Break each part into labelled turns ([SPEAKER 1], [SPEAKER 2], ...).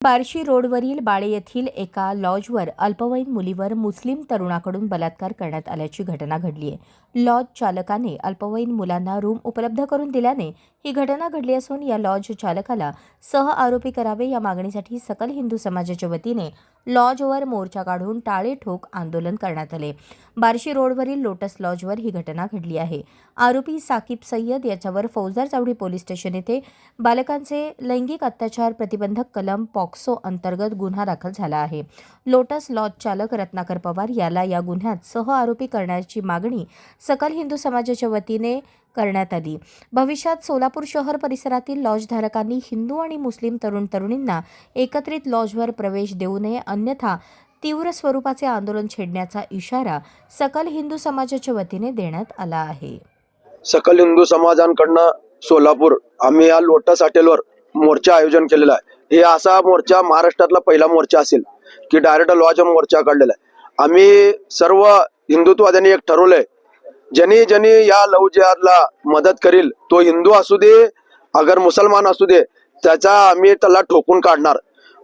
[SPEAKER 1] बार्शी रोडवरील बाळे येथील एका लॉजवर अल्पवयीन मुलीवर मुस्लिम तरुणाकडून बलात्कार करण्यात आल्याची घटना घडली आहे लॉज चालकाने अल्पवयीन मुलांना रूम उपलब्ध करून दिल्याने ही घटना घडली असून या लॉज चालकाला सह आरोपी करावे या मागणीसाठी सकल हिंदू समाजाच्या वतीने लॉजवर मोर्चा काढून टाळे ठोक आंदोलन करण्यात आले. बार्शी रोडवरील लोटस लॉजवर ही घटना घडली आहे. आरोपी साकीब सय्यद याच्यावर फौजदार चावडी पोलीस स्टेशन येथे बालकांचे लैंगिक अत्याचार प्रतिबंधक कलम पॉक्सो अंतर्गत गुन्हा दाखल झाला आहे. लोटस लॉज चालक रत्नाकर पवार याला या गुन्ह्यात सह आरोपी करण्याची मागणी सकल हिंदू समाजाच्या वतीने करण्यात आली. भविष्यात सोलापूर शहर परिसरातील लॉजधारकांनी हिंदू आणि मुस्लिम तरुण तरुणींना एकत्रित लॉजवर प्रवेश देऊ नये अन्यथा तीव्र स्वरूपाचे आंदोलन छेडण्याचा इशारा सकल हिंदू समाजाच्या वतीने देण्यात आला आहे.
[SPEAKER 2] सकल हिंदू समाजांकडनं सोलापूर आम्ही या लोटस हॉटेलवर मोर्चा आयोजन केलेला आहे. हे असा मोर्चा महाराष्ट्रातला पहिला मोर्चा असेल की डायरेक्ट लॉज मोर्चा काढलेला आहे. आम्ही सर्व हिंदुत्वाद्यांनी एक ठरवलंय ज्यांनी ज्यांनी या लव जिहादला मदत करील. तो हिंदू असू दे अगर मुसलमान असू दे त्याचा आम्ही त्याला ठोकून काढणार.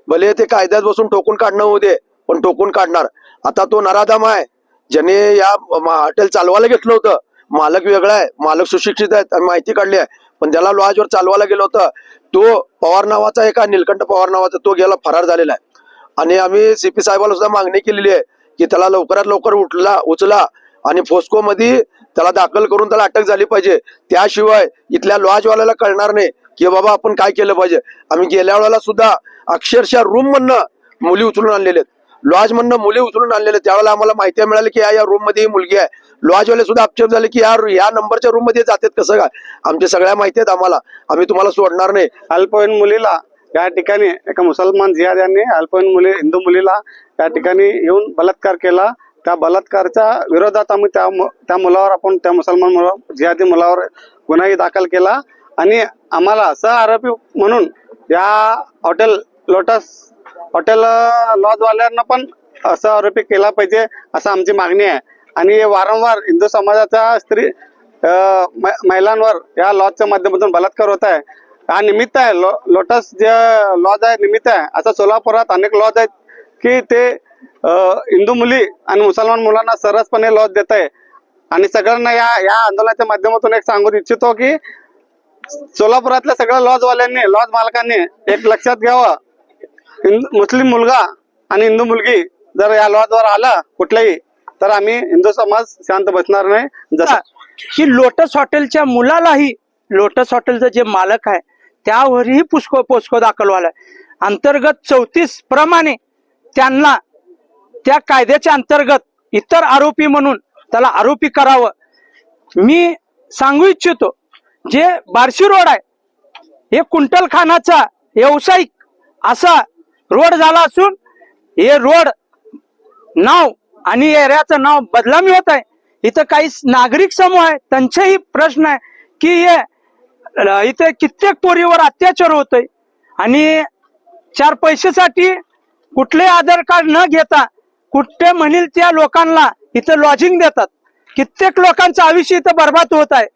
[SPEAKER 2] भले ते कायद्यात बसून ठोकून काढणं होऊ दे पण ठोकून काढणार. आता तो नराधम आहे. ज्याने या म- हॉटेल चालवायला घेतलं होतं. मालक वेगळा आहे. मालक सुशिक्षित आहेत. आम्ही माहिती काढली आहे. पण ज्याला लॉजवर चालवायला गेलो होतं. तो पवार नावाचा एका निलकंठ पवार नावाचा तो गेला फरार झालेला आहे. आणि आम्ही सीपी साहेबाला सुद्धा मागणी केलेली आहे की त्याला लवकरात लवकर उठला उचला. आणि फोस्को मध्ये त्याला दाखल करून त्याला अटक झाली पाहिजे. त्याशिवाय इथल्या लॉजवाल्याला कळणार नाही की बाबा आपण काय केलं पाहिजे. आम्ही गेल्या वेळेला सुद्धा अक्षरशः रूम म्हणणं मुली उचलून आणलेले लॉज म्हणणं मुली उचलून आणलेले त्यावेळेला आम्हाला माहिती मिळाली की या या रूममध्ये ही मुलगी आहे. लॉजवाले सुद्धा आक्षेप झाले की या या नंबरच्या रूममध्ये जातात कसं काय? आमच्या सगळ्या माहिती आहेत आम्हाला. आम्ही तुम्हाला सोडणार नाही.
[SPEAKER 3] अल्पवयीन मुलीला या ठिकाणी एका मुसलमान जिहाद अल्पवयीन मुली हिंदू मुलीला या ठिकाणी येऊन बलात्कार केला. त्या बलात्कारच्या विरोधात आम्ही त्या मु- त्या मुलावर आपण त्या मुसलमान मुला जिहादी मुलावर गुन्हाही दाखल केला. आणि आम्हाला सह आरोपी म्हणून या हॉटेल लोटस हॉटेल लॉजवाल्यांना पण असं आरोपी केला पाहिजे असं आमची मागणी आहे. आणि वारंवार हिंदू समाजाच्या स्त्री महिलांवर या लॉजच्या माध्यमातून बलात्कार होत आहे. हा निमित्त आहे लो, लोटस जे लॉज आहे निमित्त आहे. आता सोलापुरात अनेक लॉज आहेत की ते हिंदू मुली आणि मुसलमान मुलांना सरसपणे लॉज देत आहे. आणि सगळ्यांना या या आंदोलनाच्या माध्यमातून एक सांगू इच्छितो की सोलापुरातल्या सगळ्या लॉजवाल्यांनी लॉज मालकांनी एक लक्षात घ्यावं. हिंदू मुस्लिम मुलगा आणि हिंदू मुलगी जर या लॉजवर आला कुठल्याही तर आम्ही हिंदू समाज शांत बसणार नाही. जसं
[SPEAKER 4] की लोटस हॉटेलच्या मुलालाही लोटस हॉटेलचं जे मालक आहे त्यावरही पुष्को पोस्को दाखल व्हायला अंतर्गत चौतीस प्रमाणे त्यांना त्या कायद्याच्या अंतर्गत इतर आरोपी म्हणून त्याला आरोपी करावं. मी सांगू इच्छितो जे बार्शी रोड आहे हे कुंटल खानाचा व्यावसायिक असा रोड झाला असून हे रोड नाव आणि एरियाचं नाव बदलामी होत आहे. इथं काही नागरिक समूह आहे त्यांचेही प्रश्न आहे की हे इथे कित्येक पोरीवर अत्याचार होतोय आणि चार पैशासाठी कुठले आधार कार्ड न घेता कुठे म्हणील त्या लोकांना इथं लॉजिंग देतात. कित्येक लोकांचं आयुष्य इथं बर्बाद होत आहे.